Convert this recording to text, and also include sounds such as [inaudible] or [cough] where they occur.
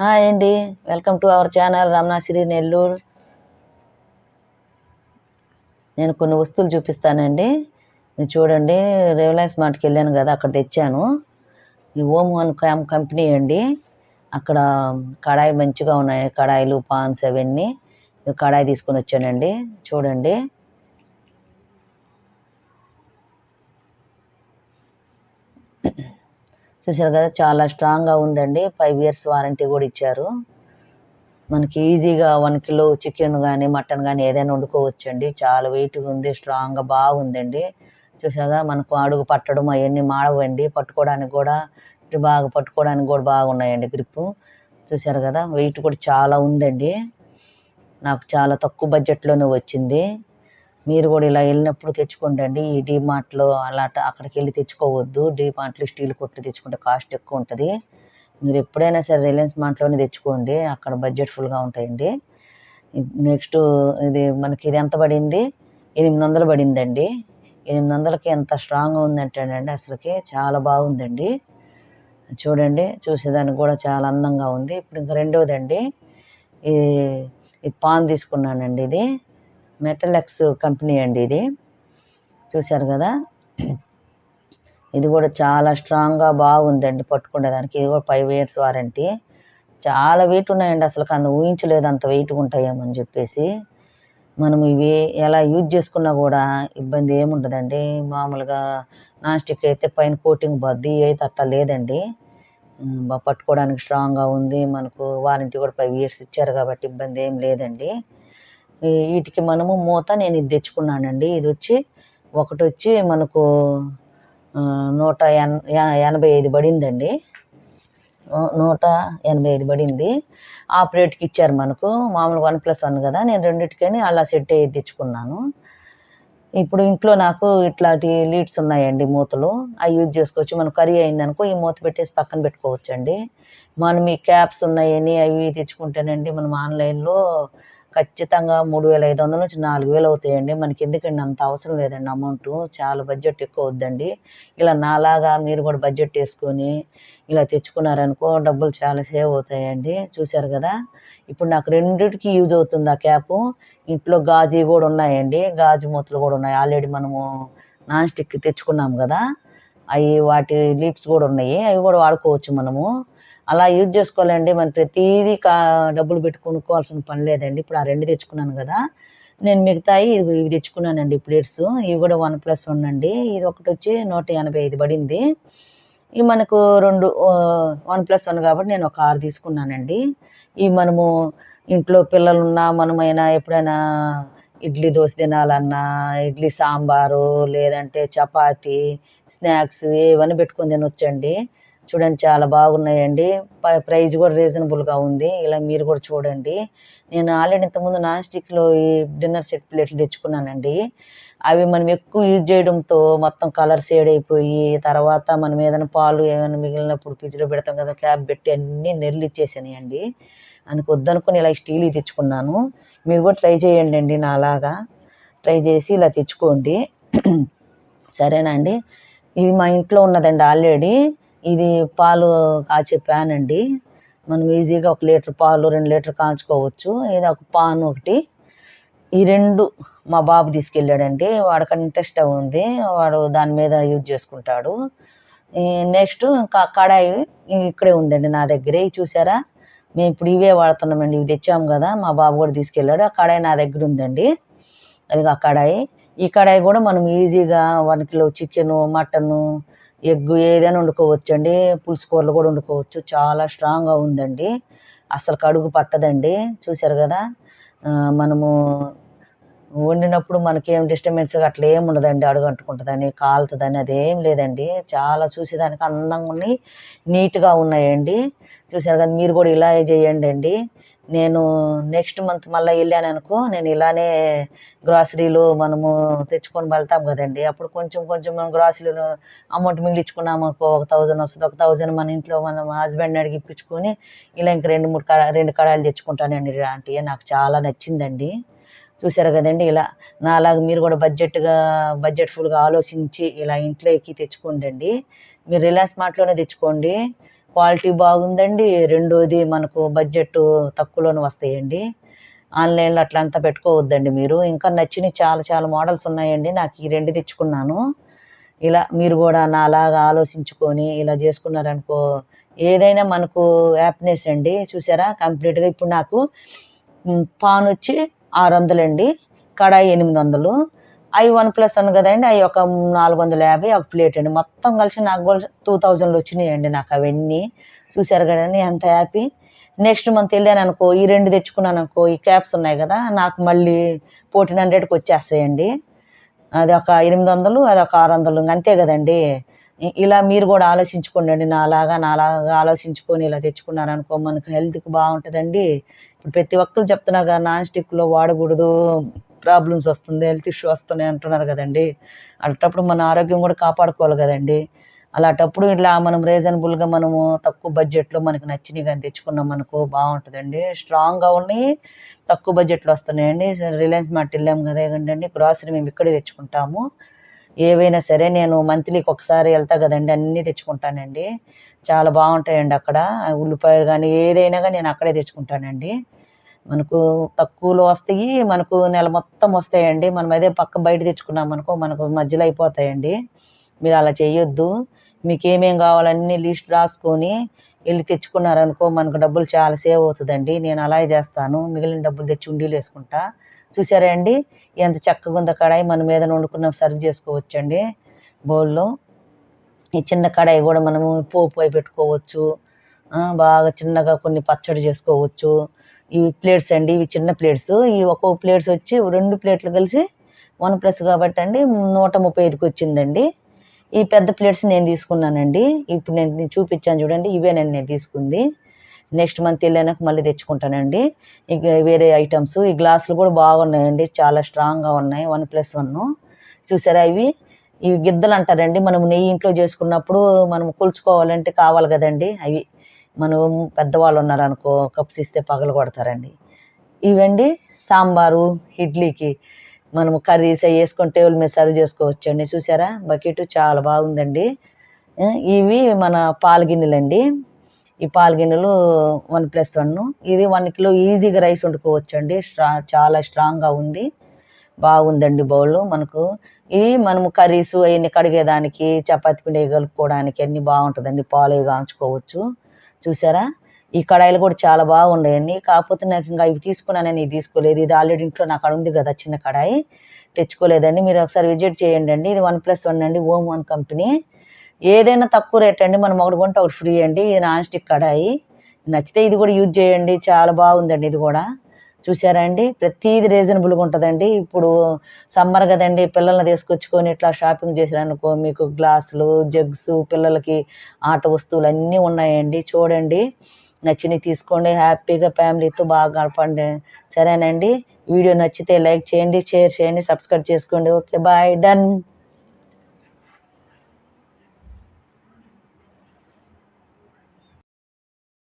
Hi అండి. Welcome to our channel Ramanasri Nellore నేను కొన్ని వస్తువులు చూపిస్తానండి. చూడండి రిలయన్స్ మార్ట్కి వెళ్ళాను కదా అక్కడ తెచ్చాను. ఈ ఓమ్ వన్ క్యామ్ కంపెనీ అండి. అక్కడ కడాయి మంచిగా ఉన్నాయి. కడాయిలు పాన్స్ అవన్నీ. కడాయి తీసుకొని వచ్చానండి. చూడండి. చూసారు కదా చాలా స్ట్రాంగ్గా ఉందండి. ఫైవ్ ఇయర్స్ వారంటీ కూడా ఇచ్చారు. మనకి ఈజీగా వన్ కిలో చికెన్ కానీ మటన్ కానీ ఏదైనా వండుకోవచ్చండి. చాలా వెయిట్గా ఉంది స్ట్రాంగ్గా బాగుందండి. చూసాగా మనకు అడుగు పట్టడం అవన్నీ మాడవండి. పట్టుకోవడానికి కూడా బాగా పట్టుకోవడానికి కూడా బాగున్నాయండి గ్రిప్పు చూసారు కదా వెయిట్ కూడా చాలా ఉందండి. నాకు చాలా తక్కువ బడ్జెట్లోనే వచ్చింది. మీరు కూడా ఇలా వెళ్ళినప్పుడు తెచ్చుకోండి ఈ డీమార్ట్లో అలా అక్కడికి వెళ్ళి తెచ్చుకోవద్దు. డీమార్ట్లు స్టీల్ కొట్లు తెచ్చుకుంటే కాస్ట్ ఎక్కువ ఉంటుంది. మీరు ఎప్పుడైనా సరే రిలయన్స్ మార్ట్లోనే తెచ్చుకోండి. అక్కడ బడ్జెట్ ఫుల్గా ఉంటాయండి. నెక్స్ట్ ఇది మనకి ఇది ఎంత పడింది? ఎనిమిది వందలు పడిందండి. ఎనిమిది వందలకి ఎంత స్ట్రాంగ్గా ఉందంటేనండి అసలుకి చాలా బాగుందండి. చూడండి చూసేదానికి కూడా చాలా అందంగా ఉంది. ఇప్పుడు ఇంకా రెండవదండి ఈ ఈ పాన్ తీసుకున్నానండి ఇది. మెటలెక్స్ కంపెనీ అండి ఇది. చూశారు కదా? ఇది కూడా చాలా స్ట్రాంగ్గా బాగుందండి పట్టుకునే దానికి. ఇది కూడా ఫైవ్ ఇయర్స్ వారంటీ. చాలా వెయిట్ ఉన్నాయండి అసలు అంత ఊహించలేదు అంత వెయిట్గా ఉంటాయేమని చెప్పేసి. మనం ఇవి ఎలా యూజ్ చేసుకున్నా కూడా ఇబ్బంది ఏముండదండి. మామూలుగా నాన్ స్టిక్ అయితే పైన కోటింగ్ బద్ది అయితే అట్లా లేదండి. పట్టుకోవడానికి స్ట్రాంగ్గా ఉంది. మనకు వారంటీ కూడా ఫైవ్ ఇయర్స్ ఇచ్చారు కాబట్టి ఇబ్బంది ఏం లేదండి. వీటికి మనము మూత నేను ఇది తెచ్చుకున్నానండి. ఇది వచ్చి ఒకటి వచ్చి మనకు నూట ఎన్ ఎనభై ఐదు పడిందండి. నూట ఎనభై ఐదు పడింది. ఆపరేట్కి ఇచ్చారు మనకు. మామూలు వన్ ప్లస్ వన్ కదా. నేను రెండింటికని అలా సెట్ అయ్యి తెచ్చుకున్నాను. ఇప్పుడు ఇంట్లో నాకు ఇట్లాంటి లీడ్స్ ఉన్నాయండి మూతలు. అవి యూజ్ చేసుకోవచ్చు. మనం కర్రీ అయిందనుకో ఈ మూత పెట్టేసి పక్కన పెట్టుకోవచ్చండి. మనం ఈ క్యాప్స్ ఉన్నాయని అవి తెచ్చుకుంటేనండి మనం ఆన్లైన్లో ఖచ్చితంగా మూడు వేల ఐదు వందల నుంచి నాలుగు వేలు అవుతాయండి మనకి ఎందుకండి అంత అవసరం లేదండి అమౌంట్. చాలా బడ్జెట్ ఎక్కువ అవుద్దండి ఇలా నాలాగా మీరు కూడా బడ్జెట్ వేసుకొని ఇలా తెచ్చుకున్నారనుకో డబ్బులు చాలా సేవ్ అవుతాయండి. చూశారు కదా? ఇప్పుడు నాకు రెండింటికి యూజ్ అవుతుంది ఆ క్యాప్. ఇంట్లో గాజు కూడా ఉన్నాయండి. గాజు మూతలు కూడా ఉన్నాయి. ఆల్రెడీ మనము నాన్ స్టిక్ తెచ్చుకున్నాం కదా. అవి వాటి లిప్స్ కూడా ఉన్నాయి. అవి కూడా వాడుకోవచ్చు మనము. అలా యూజ్ చేసుకోవాలండి. మన ప్రతిదీ కా డబ్బులు పెట్టి కొనుక్కోవాల్సిన పని లేదండి. ఇప్పుడు ఆ రెండు తెచ్చుకున్నాను కదా. నేను మిగతాయి ఇవి ఇవి తెచ్చుకున్నానండి ప్లేట్స్ ఇవి కూడా వన్ ప్లస్ వన్ అండి. ఇది ఒకటి వచ్చి నూట ఎనభై ఐదు పడింది. ఇవి మనకు రెండు వన్ ప్లస్ వన్ కాబట్టి నేను ఒక ఆరు తీసుకున్నానండి. ఇవి మనము ఇంట్లో పిల్లలున్నా మనమైనా ఎప్పుడైనా ఇడ్లీ దోశ తినాలన్నా ఇడ్లీ సాంబారు లేదంటే చపాతి స్నాక్స్ ఏవన్నీ పెట్టుకొని తినొచ్చండి. చూడండి చాలా బాగున్నాయండి. ప్రైజ్ కూడా రీజనబుల్గా ఉంది. ఇలా మీరు కూడా చూడండి. నేను ఆల్రెడీ ఇంతకుముందు నాన్ స్టిక్లో ఈ డిన్నర్ సెట్ ప్లేట్లు తెచ్చుకున్నానండి. అవి మనం ఎక్కువ యూజ్ చేయడంతో మొత్తం కలర్ షేడ్ అయిపోయి తర్వాత మనం ఏదైనా పాలు ఏమైనా మిగిలినప్పుడు ఫ్రిడ్జ్లో పెడతాం కదా క్యాప్ పెట్టి అన్నీ నెల్లు ఇచ్చేసాయండి అందుకు వద్దనుకుని ఇలా స్టీల్ తెచ్చుకున్నాను. మీరు కూడా ట్రై చేయండి అండి నాలాగా. ట్రై చేసి ఇలా తెచ్చుకోండి. [clears throat] సరేనా అండి? ఇది మా ఇంట్లో ఉన్నదండి ఆల్రెడీ. ఇది పాలు కాచే ప్యాన్ అండి మనం ఈజీగా ఒక లీటర్ పాలు రెండు లీటర్ కాచుకోవచ్చు. ఇది ఒక పాన్ ఒకటి. ఈ రెండు మా బాబు తీసుకెళ్ళాడండి. వాడికి ఇంట్రెస్ట్ ఉంది. వాడు దాని మీద యూజ్ చేసుకుంటాడు. నెక్స్ట్ ఇంకా కడాయి ఇక్కడే ఉందండి నా దగ్గరే. చూసారా? మేము ఇప్పుడు ఇవే వాడుతున్నామండి. ఇవి తెచ్చాము కదా. మా బాబు కూడా తీసుకెళ్ళాడు. ఆ కడాయి నా దగ్గర ఉందండి. అది ఆ కడాయి. ఈ కడాయి కూడా మనం ఈజీగా one kilo chicken mutton egg ఏదైనా వండుకోవచ్చు అండి పులుసు కూరలు కూడా వండుకోవచ్చు. చాలా స్ట్రాంగ్గా ఉందండి. అసలు కడుగు పట్టదండి. చూశారు కదా? మనము వండినప్పుడు మనకేం డిస్టర్బెన్స్ అట్లా ఏం ఉండదండి అడుగంటుకుంటుందని కాలుతుందని అదేం లేదండి. చాలా చూసేదానికి అందంగా ఉన్నాయి నీట్గా ఉన్నాయండి. చూశాను కదా మీరు కూడా ఇలా చేయండి అండి. నేను నెక్స్ట్ మంత్ మళ్ళీ వెళ్ళాను అనుకో నేను ఇలానే గ్రాసరీలు మనము తెచ్చుకొని వెళ్తాం కదండి. అప్పుడు కొంచెం కొంచెం మనం గ్రాసరీలు అమౌంట్ మిగిలించుకున్నాం అనుకో ఒక థౌజండ్ వస్తుంది ఒక థౌజండ్ మన ఇంట్లో మనం హస్బెండ్ అడిగి ఇప్పించుకొని ఇలా ఇంక రెండు మూడు కడా రెండు కడాయిలు తెచ్చుకుంటానండి. ఇలాంటి నాకు చాలా నచ్చిందండి. చూసారు కదండి ఇలా నాలాగా మీరు కూడా బడ్జెట్గా బడ్జెట్ ఫుల్గా ఆలోచించి ఇలా ఇంట్లోకి తెచ్చుకోండి మీరు రిలయన్స్ మార్ట్లోనే తెచ్చుకోండి. క్వాలిటీ బాగుందండి రెండోది మనకు బడ్జెట్ తక్కువలోనే వస్తాయండి. ఆన్లైన్లో అట్లా అంతా పెట్టుకోవద్దండి మీరు. ఇంకా నచ్చినవి చాలా చాలా మోడల్స్ ఉన్నాయండి నాకు ఈ రెండు తెచ్చుకున్నాను. ఇలా మీరు కూడా నాలాగా ఆలోచించుకొని ఇలా చేసుకున్నారనుకో ఏదైనా మనకు హ్యాపీనెస్ అండి చూసారా? కంప్లీట్గా ఇప్పుడు నాకు పాన్ వచ్చి ఆరు వందలండి కడాయి ఎనిమిది వందలు అవి వన్ ప్లస్ వన్ కదండి అవి ఒక నాలుగు వందల యాభై ఒక ప్లేట్ అండి. మొత్తం కలిసి నాకు కూడా టూ థౌజండ్లో వచ్చినాయండి నాకు అవన్నీ. చూసారు కదండి ఎంత హ్యాపీ. నెక్స్ట్ మంత్ వెళ్ళాను అనుకో ఈ రెండు తెచ్చుకున్నాను అనుకో ఈ క్యాప్స్ ఉన్నాయి కదా నాకు మళ్ళీ ఫోర్టీన్ హండ్రెడ్కి వచ్చేస్తాయండి. అది ఒక ఎనిమిది వందలు అది ఒక ఆరు వందలు అంతే కదండి. ఇలా మీరు కూడా ఆలోచించుకోండి అండి నాలాగా నాలాగా ఆలోచించుకొని ఇలా తెచ్చుకున్నారు అనుకో మనకు హెల్త్కి బాగుంటుందండి. ఇప్పుడు ప్రతి ఒక్కరు చెప్తున్నారు కదా నాన్ స్టిక్లో వాడకూడదు ప్రాబ్లమ్స్ వస్తుంది హెల్త్ ఇష్యూ వస్తున్నాయి అంటున్నారు కదండి. అలాంటప్పుడు మన ఆరోగ్యం కూడా కాపాడుకోవాలి కదండి. అలాంటప్పుడు ఇట్లా మనం రీజనబుల్గా మనము తక్కువ బడ్జెట్లో మనకు నచ్చినవి కానీ తెచ్చుకున్నాం అనుకో బాగుంటుందండి. స్ట్రాంగ్గా ఉన్నాయి తక్కువ బడ్జెట్లో వస్తున్నాయండి. రిలయన్స్ మార్ట్ వెళ్ళాము కదా ఏంటండి గ్రాసరీ మేము ఇక్కడే తెచ్చుకుంటాము. ఏవైనా సరే నేను మంత్లీకి ఒకసారి వెళ్తా కదండి అన్నీ తెచ్చుకుంటానండి. చాలా బాగుంటాయండి అక్కడ. ఉల్లిపాయలు కానీ ఏదైనా కానీ నేను అక్కడే తెచ్చుకుంటానండి. మనకు తక్కువలో వస్తాయి మనకు నెల మొత్తం వస్తాయండి. మనం అదే పక్క బయట తెచ్చుకున్నాం అనుకో మనకు మధ్యలో అయిపోతాయండి. మీరు అలా చేయొద్దు మీకు ఏమేం కావాలన్నీ లిస్ట్ రాసుకొని వెళ్ళి తెచ్చుకున్నారనుకో మనకు డబ్బులు చాలా సేవ్ అవుతుందండి. నేను అలాగే చేస్తాను. మిగిలిన డబ్బులు తెచ్చి ఉండీలు వేసుకుంటా. చూసారా అండి? ఎంత చక్కగా ఉందో కడాయి మన మీద వండుకున్న సర్వ్ చేసుకోవచ్చండి. బౌల్లో ఈ చిన్న కడాయి కూడా మనము పోపు అయి పెట్టుకోవచ్చు. బాగా చిన్నగా కొన్ని పచ్చడి చేసుకోవచ్చు. ఇవి ప్లేట్స్ అండి ఇవి చిన్న ప్లేట్స్. ఈ ఒక్కో ప్లేట్స్ వచ్చి రెండు ప్లేట్లు కలిసి వన్ ప్లస్ కాబట్టి అండి నూట ముప్పై ఐదుకి వచ్చిందండి. ఈ పెద్ద ప్లేట్స్ నేను తీసుకున్నానండి. ఇప్పుడు నేను నేను చూపించాను చూడండి ఇవేనండి నేను తీసుకుంది. నెక్స్ట్ మంత్ వెళ్ళాక మళ్ళీ తెచ్చుకుంటానండి. ఇక వేరే ఐటమ్స్ ఈ గ్లాసులు కూడా బాగున్నాయండి. చాలా స్ట్రాంగ్గా ఉన్నాయి. వన్ ప్లస్ వన్ చూసారా ఇవి? ఇవి గిద్దలు అంటారండి. మనం నెయ్యి ఇంట్లో చేసుకున్నప్పుడు మనం కొలుచుకోవాలంటే కావాలి కదండి. అవి మనం పెద్దవాళ్ళు ఉన్నారనుకో కప్స్ ఇస్తే పగలు కొడతారండి. ఇవండి సాంబారు ఇడ్లీకి మనం కర్రీస్ అవి వేసుకొని టేబుల్ మీద సర్వ్ చేసుకోవచ్చండి. చూసారా? బకెట్ చాలా బాగుందండి. ఇవి మన పాల గిన్నెలండి ఈ పాలు గిన్నెలు వన్ ప్లస్ వన్. ఇది వన్ కిలో ఈజీగా రైస్ వండుకోవచ్చండి. స్ట్రా చాలా స్ట్రాంగ్గా ఉంది. బాగుందండి బౌల్ మనకు. ఈ మనము కర్రీస్ అవన్నీ కడిగేదానికి చపాతి పిండి కలుపుకోవడానికి అన్నీ బాగుంటుందండి. పాలు కాంచుకోవచ్చు. చూసారా? ఈ కడాయిలు కూడా చాలా బాగున్నాయండి. కాకపోతే నాకు ఇంకా ఇవి తీసుకున్నానని ఇది తీసుకోలేదు. ఇది ఆల్రెడీ ఇంట్లో నాకు అక్కడ ఉంది కదా చిన్న కడాయి. తెచ్చుకోలేదండి. మీరు ఒకసారి విజిట్ చేయండి అండి ఇది వన్ ప్లస్ వన్ అండి. Om one company. ఏదైనా తక్కువ రేట్ అండి మనం ఒకటి కొంటే ఒకటి ఫ్రీ అండి. ఇది నాన్ స్టిక్ కడాయి నచ్చితే ఇది కూడా యూజ్ చేయండి. చాలా బాగుందండి ఇది కూడా. చూసారా అండి? ప్రతిది రీజనబుల్గా ఉంటుందండి. ఇప్పుడు సమ్మర్ కదండి పిల్లల్ని తీసుకొచ్చుకొని ఇట్లా షాపింగ్ చేసిరనుకో మీకు గ్లాసులు జగ్స్ పిల్లలకి ఆట వస్తువులు అన్నీ ఉన్నాయండి. చూడండి. నచ్చినవి తీసుకోండి. హ్యాపీగా ఫ్యామిలీతో బాగా గడపండి. సరేనండి. వీడియో నచ్చితే లైక్ చేయండి షేర్ చేయండి సబ్స్క్రైబ్ చేసుకోండి. Okay bye. డన్.